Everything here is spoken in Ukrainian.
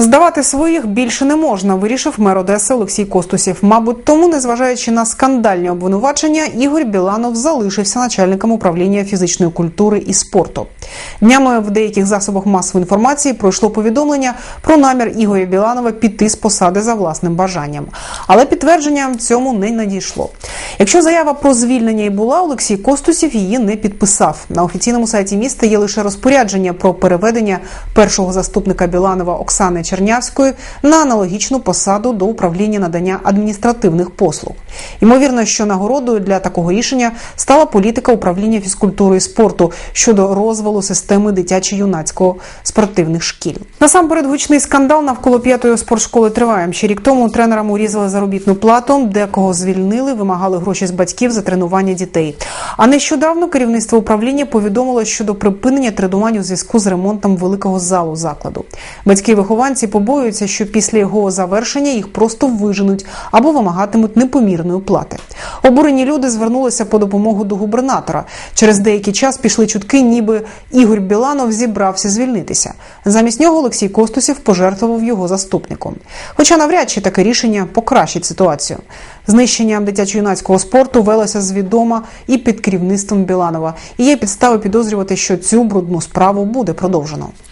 Здавати своїх більше не можна, вирішив мер Одеси Олексій Костусів. Мабуть, тому, незважаючи на скандальні обвинувачення, Ігор Біланов залишився начальником управління фізичної культури і спорту. Днями в деяких засобах масової інформації пройшло повідомлення про намір Ігоря Біланова піти з посади за власним бажанням. Але підтвердження цьому не надійшло. Якщо заява про звільнення і була, Олексій Костусів її не підписав. На офіційному сайті міста є лише розпорядження про переведення першого заступника Біланова Оксани Чернявської на аналогічну посаду до управління надання адміністративних послуг. Ймовірно, що нагородою для такого рішення стала політика управління фізкультури і спорту щодо розвалу системи дитячо-юнацького спортивних шкіл. Насамперед гучний скандал навколо п'ятої спортшколи триває. Ще рік тому тренерам урізали заробітну плату, декого звільнили, вимагали гроші з батьків за тренування дітей. А нещодавно керівництво управління повідомило щодо припинення тренувань у зв'язку з ремонтом великого залу закладу. Батьки вихованці побоюються, що після його завершення їх просто виженуть або вимагатимуть непомірної плати. Обурені люди звернулися по допомогу до губернатора. Через деякий час пішли чутки, ніби Ігор Біланов зібрався звільнитися. Замість нього Олексій Костусів пожертвував його заступником. Хоча навряд чи таке рішення покращить ситуацію. Знищення дитячо-юнацького спорту велася звідома і під керівництвом Біланова. І є підстави підозрювати, що цю брудну справу буде продовжено.